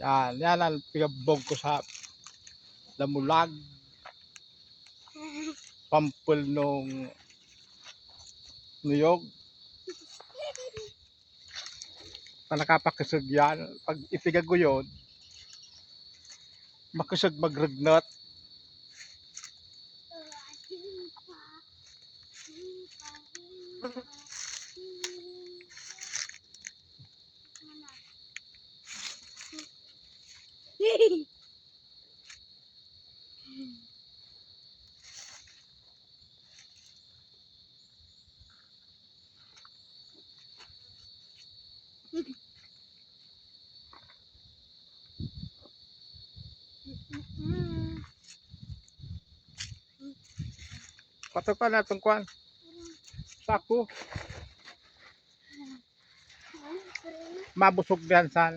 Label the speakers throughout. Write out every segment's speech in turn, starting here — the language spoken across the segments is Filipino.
Speaker 1: Yan, yan ang pigabog ko sa damulag. Pampul nung nuyog. Pa nakapakisog yan. Pag ipigag ko yun, makisog magrugnot. Patukan na itong kwan. Sako. Mabusog yan sa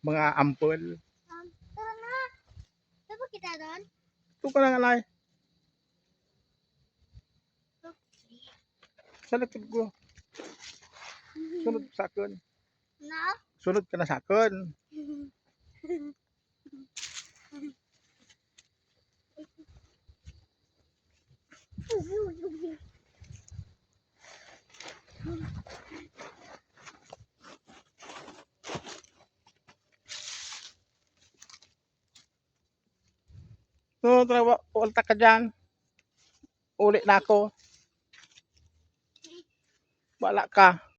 Speaker 1: mga ampul.
Speaker 2: ต
Speaker 1: ุ๊กกำลังอะไรสนุกจุดกู
Speaker 2: สนุก
Speaker 1: สักเกินสนุกกันสักเกิน
Speaker 2: อยู่อยู่อยู่
Speaker 1: So, trawa, ulta ka dyan. Uli na ako. Wala ka.